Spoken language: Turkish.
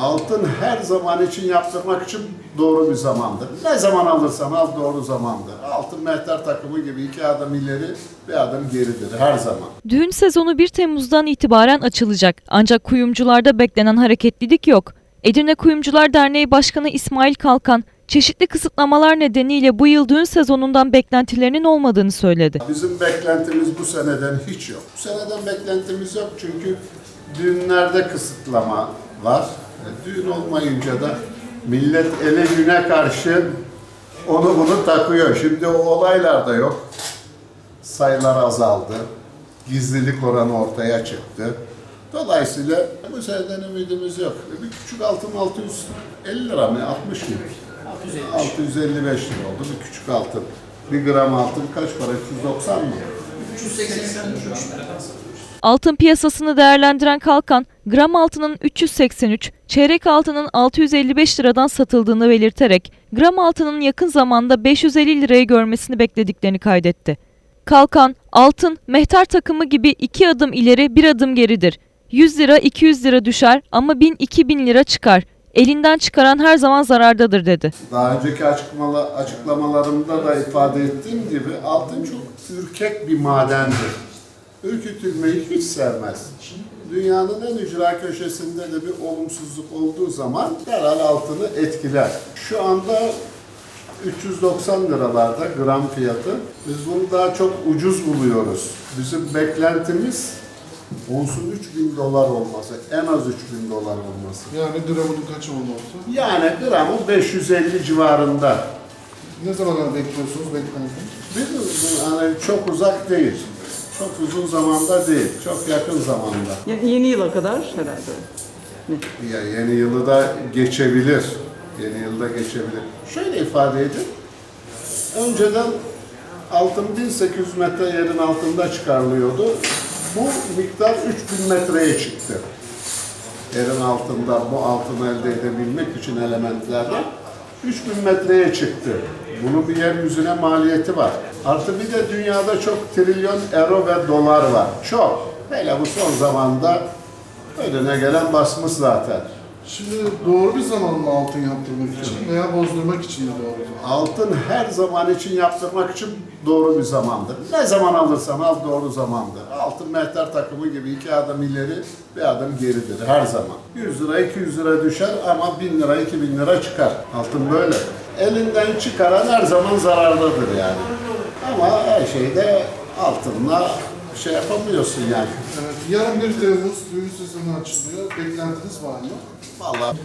Altın her zaman için yaptırmak için doğru bir zamandır. Ne zaman alırsan al doğru zamandır. Altın mehter takımı gibi iki adım ileri bir adım geridir her zaman. Düğün sezonu 1 Temmuz'dan itibaren açılacak. Ancak kuyumcularda beklenen hareketlilik yok. Edirne Kuyumcular Derneği Başkanı İsmail Kalkan, çeşitli kısıtlamalar nedeniyle bu yıl düğün sezonundan beklentilerinin olmadığını söyledi. Bizim beklentimiz bu seneden hiç yok. Bu seneden beklentimiz yok çünkü düğünlerde kısıtlama var. Düğün olmayınca da millet ele güne karşı onu bunu takıyor. Şimdi o olaylar da yok. Sayılar azaldı. Gizlilik oranı ortaya çıktı. Dolayısıyla bu seneden ümidimiz yok. Bir küçük altın 650 lira mı? 60 mı? 655 lira oldu bir küçük altın. Bir gram altın kaç para? 390 mı? Altın piyasasını değerlendiren Kalkan, gram altının 383, çeyrek altının 655 liradan satıldığını belirterek, gram altının yakın zamanda 550 lirayı görmesini beklediklerini kaydetti. Kalkan, altın, mehter takımı gibi iki adım ileri bir adım geridir. 100 lira 200 lira düşer ama 1000-2000 lira çıkar. Elinden çıkaran her zaman zarardadır dedi. Daha önceki açıklamalar, açıklamalarımda da ifade ettiğim gibi altın çok ürkek bir madendir. Ürkütülmeyi hiç sevmez. Dünyanın en ücra köşesinde de bir olumsuzluk olduğu zaman derhal altını etkiler. Şu anda 390 liralarda gram fiyatı. Biz bunu daha çok ucuz buluyoruz. Bizim beklentimiz onsun 3000 dolar olması, en az 3000 dolar olması. Yani gramının kaç olması? Yani gramı 550 civarında. Ne zaman bekliyorsunuz beklentiniz? Bizim hani çok uzak değil. Çok uzun zamanda değil. Çok yakın zamanda. Yani yeni yıla kadar herhalde. Ya yeni yılı da geçebilir. Yeni yılda geçebilir. Şöyle ifade edin. Önceden altın 1800 metre yerin altında çıkarılıyordu. Bu miktar 3000 metreye çıktı. Yerin altında bu altını elde edebilmek için elementlerden 3000 metreye çıktı. Bunun bir yeryüzüne maliyeti var. Artı bir de dünyada çok trilyon euro ve dolar var. Çok. Hele bu son zamanda önüne gelen basmış zaten. Şimdi doğru bir zaman mı altın yaptırmak için veya bozdurmak için mi doğru zaman? Altın her zaman için yaptırmak için doğru bir zamandır. Ne zaman alırsan al doğru zamandır. Altın mehter takımı gibi iki adım ileri bir adım geridir her zaman. 100 lira 200 lira düşer ama 1000 lira 2000 lira çıkar. Altın böyle. Elinden çıkaran her zaman zarardadır yani. Ama her şeyde altınla şey yapamıyorsun yani. Evet, yarın 1 Temmuz düğün sezonu açılıyor. Beklentiniz var mı? Vallahi